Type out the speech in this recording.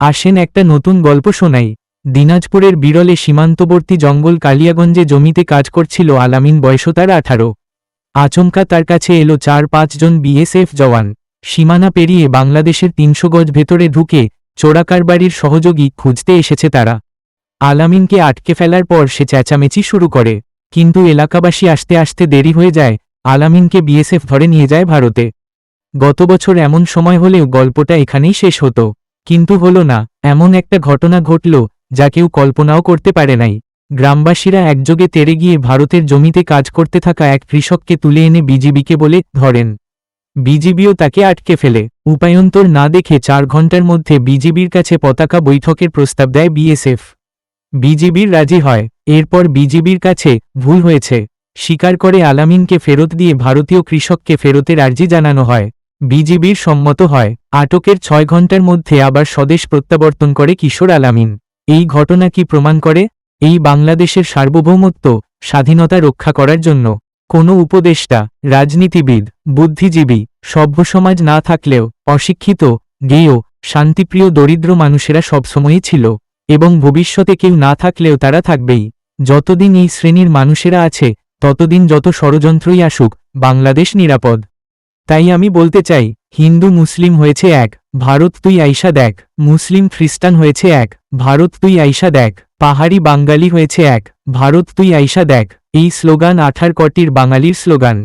আসেন একটা নতুন গল্প শোনাই। দিনাজপুরের বিরলে সীমান্তবর্তী জঙ্গল কালিয়াগঞ্জে জমিতে কাজ করছিল আলামিন বয়স তার আঠারো। আচমকা তার কাছে এলো চার পাঁচজন বিএসএফ জওয়ান। সীমানা পেরিয়ে বাংলাদেশের তিনশো গজ ভেতরে ঢুকে চোরাকারবারির সহযোগী খুঁজতে এসেছে তারা। আলামিনকে আটকে ফেলার পর সে চেঁচামেচি শুরু করে। কিন্তু এলাকাবাসী আসতে আসতে দেরি হয়ে যায়, আলামিনকে বিএসএফ ধরে নিয়ে যায় ভারতে। গত বছর এমন সময় হলেও গল্পটা এখানেই শেষ হতো। কিন্তু হলো না, এমন একটা ঘটনা ঘটল, যা কেউ কল্পনাও করতে পারে নাই। গ্রামবাসীরা একযোগে তেরে গিয়ে ভারতের জমিতে কাজ করতে থাকা এক কৃষককে তুলে এনে বিজিবিকে বলে ধরেন। বিজিবিও তাকে আটকে ফেলে। উপায়ন্তর না দেখে চার ঘণ্টার মধ্যে বিজিবির কাছে পতাকা বৈঠকের প্রস্তাব দেয় বিএসএফ। বিজিবির রাজি হয়। এরপর বিজিবির কাছে ভুল হয়েছে। স্বীকার করে আলামিনকে ফেরত দিয়ে ভারতীয় কৃষককে ফেরতের আর্জি জানানো হয়। বিজিবির সম্মত হয়। আটকের ছয় ঘণ্টার মধ্যে আবার স্বদেশ প্রত্যাবর্তন করে কিশোর আলামিন। এই ঘটনা কি প্রমাণ করে? এই বাংলাদেশের সার্বভৌমত্ব, স্বাধীনতা রক্ষা করার জন্য। কোনো উপদেষ্টা, রাজনীতিবিদ, বুদ্ধিজীবী, সভ্য সমাজ না থাকলেও অশিক্ষিত, গেয়, শান্তিপ্রিয় দরিদ্র মানুষেরা সবসময়ই ছিল। এবং ভবিষ্যতে কেউ না থাকলেও তারা থাকবেই। যতদিন এই শ্রেণির মানুষেরা আছে, ততদিন যত ষড়যন্ত্রই আসুক, বাংলাদেশ নিরাপদ। তাই আমি বলতে চাই, হিন্দু মুসলিম হয়েছে এক, ভারত তুই আইসা দেখ, মুসলিম খ্রিস্টান হয়েছে এক, ভারত তুই আইসা দেখ, পাহাড়ি বাঙালি হয়েছে এক, ভারত তুই আইসা দেখ, এই স্লোগান আঠার কটির বাঙালির স্লোগান।